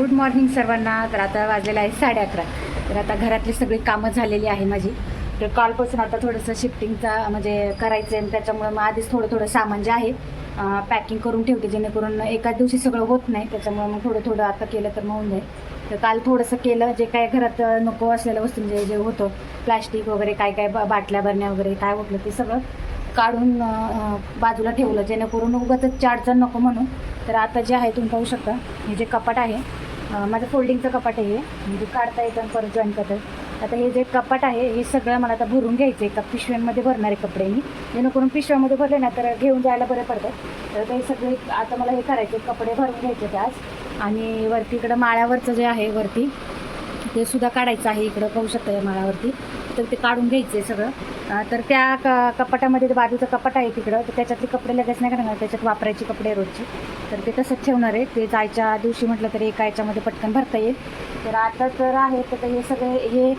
Good morning सर्वांना. तर आता वाजलेलं आहे साडे अकरा. तर आता घरातली सगळी कामं झालेली आहे माझी. तर कालपासून आता थोडंसं शिफ्टिंगचा म्हणजे करायचं आहे त्याच्यामुळे मग आधीच थोडं थोडं सामान जे आहे पॅकिंग करून ठेवते जेणेकरून एकाच दिवशी सगळं होत नाही. त्याच्यामुळे मग थोडं थोडं आता केलं तर मग होऊन जाईल. तर काल थोडंसं केलं. जे काय घरात नको असलेल्या वस्तू जे जे होतं प्लास्टिक वगैरे काय काय बा- बाटल्या भरण्या वगैरे काय उठलं ते सगळं काढून बाजूला ठेवलं. जेणेकरून उगाच अडचण नको म्हणून. तर आता जे आहे तुम्ही पाहू शकता. हे जे कपाट आहे माझं फोल्डिंगचं कपाट आहे म्हणजे काढता येतं परत जॉईन करतात आता हे जे कपाट आहे हे सगळं मला आता भरून घ्यायचं आहे का पिशव्यांमध्ये भरणारे कपडे मी. जेणेकरून पिशव्यामध्ये भरले ना तर घेऊन जायला बरे पडतात तर ते सगळे आता मला हे करायचे कपडे भरून घ्यायचे ते आज. आणि वरती इकडं माळ्यावरचं जे आहे वरती ते सुद्धा काढायचं आहे. इकडं पाहू शकता या माळ्यावरती. तर ते काढून घ्यायचं आहे सगळं तर त्या क कपाटामध्ये बाजूचं कपाट आहे तिकडं तर त्याच्यातले कपडे लगेच नाही करणार त्याच्यात वापरायचे कपडे रोजचे. तर ते तसंच ठेवणार आहे ते जायच्या दिवशी म्हटलं तरी एका याच्यामध्ये पटकन भरता येईल. तर आता तर आहे तर हे सगळे हे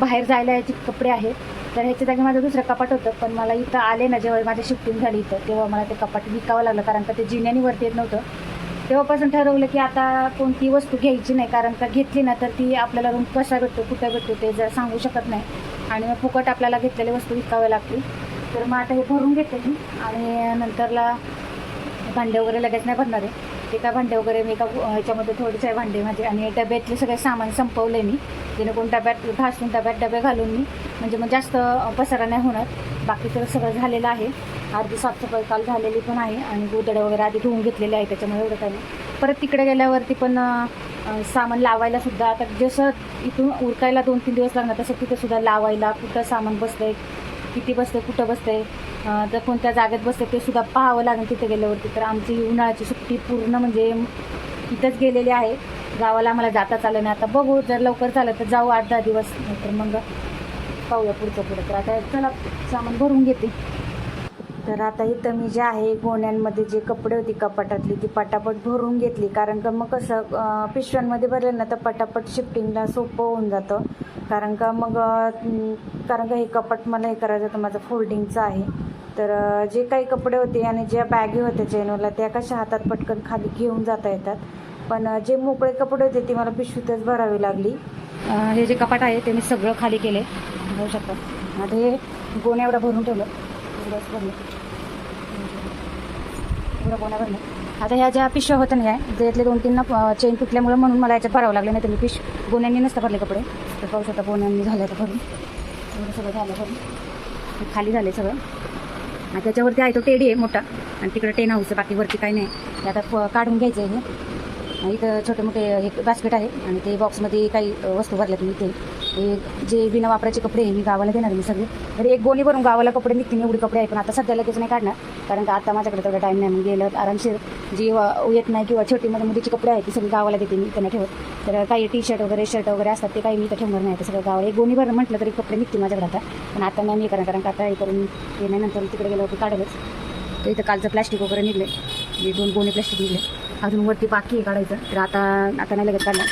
बाहेर जायला याचे कपडे आहेत. तर ह्याच्या जागी माझं दुसरं कपाट होतं पण मला इथं आले ना जेव्हा माझी शिफ्टिंग झाली इथं तेव्हा मला ते कपाट विकावं लागलं कारण का ते जिन्यानी वरती येत नव्हतं. तेव्हापासून ठरवलं की आता कोणती वस्तू घ्यायची नाही कारण का घेतली ना तर ती आपल्याला रूम कसा भेटतो कुठं भेटतो ते जर सांगू शकत नाही. आणि मग फुकट आपल्याला घेतलेली वस्तू विकाव्या लागतील. तर मग आता हे भरून घेते मी आणि नंतरला भांडे वगैरे लगेच नाही भरणार आहे. ते काय भांडे वगैरे मी एका ह्याच्यामध्ये थोडेसे भांडे माझे आणि डब्यातले सगळे सामान संपवले मी. जेणेकरून डब्यात घासून डब्यात डबे घालून मी. म्हणजे मग जास्त पसारा नाही होणार. बाकी तर सगळं झालेलं आहे. अर्धी साफसफाई काल झालेली पण आहे आणि गोदडे वगैरे आधी धुवून घेतलेले आहे त्याच्यामुळे एवढं काही परत तिकडे गेल्यावरती पण सामान लावायला सुद्धा आता जसं इथून उरकायला दोन तीन दिवस लागणार तसं तिथं सुद्धा लावायला कुठं सामान बसतंय किती बसतंय कुठं बसतंय तर कोणत्या जागेत बसते ते सुद्धा पाहावं लागेल तिथे गेल्यावरती. तर आमची उन्हाळ्याची सुट्टी पूर्ण म्हणजे इथंच गेलेली आहे. गावाला आम्हाला जाताच आलं नाही. आता बघू जर लवकर झालं तर जाऊ आठ दहा दिवस नाहीतर मग पाहूया पुढचं पुढं. तर आता चला सामान भरून घेते. तर आता इथं मी जे आहे गोण्यांमध्ये जे कपडे होती कपाटातली ती पटापट भरून घेतली. कारण का मग कसं पिशव्यांमध्ये भरलं ना तर पटापट शिफ्टिंगला सोपं होऊन जातं. कारण का मग कारण का हे कपाट मला हे करायचं होतं माझं फोल्डिंगचं आहे. तर जे काही कपडे होते आणि ज्या बॅगी होत्या चेनूला त्या कशा हातात पटकन खाली घेऊन जाता येतात. पण जे मोकळे कपडे होते ते मला पिशवीतच भरावी लागली. हे जे कपाट आहे ते मी सगळं खाली केले. बघू शकतात आता हे गोण्या एवढं भरून ठेवलं. एवढंच भरलं. एवढं गोण्या भरलं आता ह्या ज्या पिशव्या होत्या ना ह्या त्यातले दोन तीन ना चेन तुटल्यामुळे म्हणून मला याच्यात भरावं लागलं नाही तर मी पिश गोण्यांनी नसतं भरले कपडे. तर पाऊस आता गोण्यांनी झालं तर भरून. एवढं सगळं झालं भरून. खाली झाले सगळं. आणि त्याच्यावरती आहे तो टेडी आहे मोठा. आणि तिकडे टेन हाऊस आहे बाकी वरती काही नाही. आता प- काढून घ्यायचं आहे हे. इथं छोटे मोठे एक बास्केट आहे आणि ते बॉक्समध्ये काही वस्तू भरल्यात मी ते हे जे बिना वापरायचे कपडे मी गावाला देणार मी सगळे. तरी एक गोणी भरून गावाला कपडे निघतील एवढे कपडे आहे पण आता सध्या लगेच नाही काढणार. कारण का आता माझ्याकडे तेवढा टाईम नाही. मग गेलं आरामशीर जी येत नाही किंवा छोटी मध्ये मुलीचे कपडे आहेत ती सगळी गावाला देते मी त्यांना ठेवत तर काही टी शर्ट वगैरे शर्ट वगैरे असतात ते काही मी तर ठेवणार नाही. ते सगळं गावाला. एक गोणी भरून म्हटलं तरी कपडे निघतील माझ्याकडे आता. पण आता नाही मी करणार. कारण का आता हे करून ते नाही नंतर तिकडे गेल्यावरती काढलंच तर इथं कालचं प्लॅस्टिक वगैरे निघले दोन गोणी प्लॅस्टिक निघले. अजून वरती बाकी आहे काढायचं. तर आता आता नाही लगेच काढणार.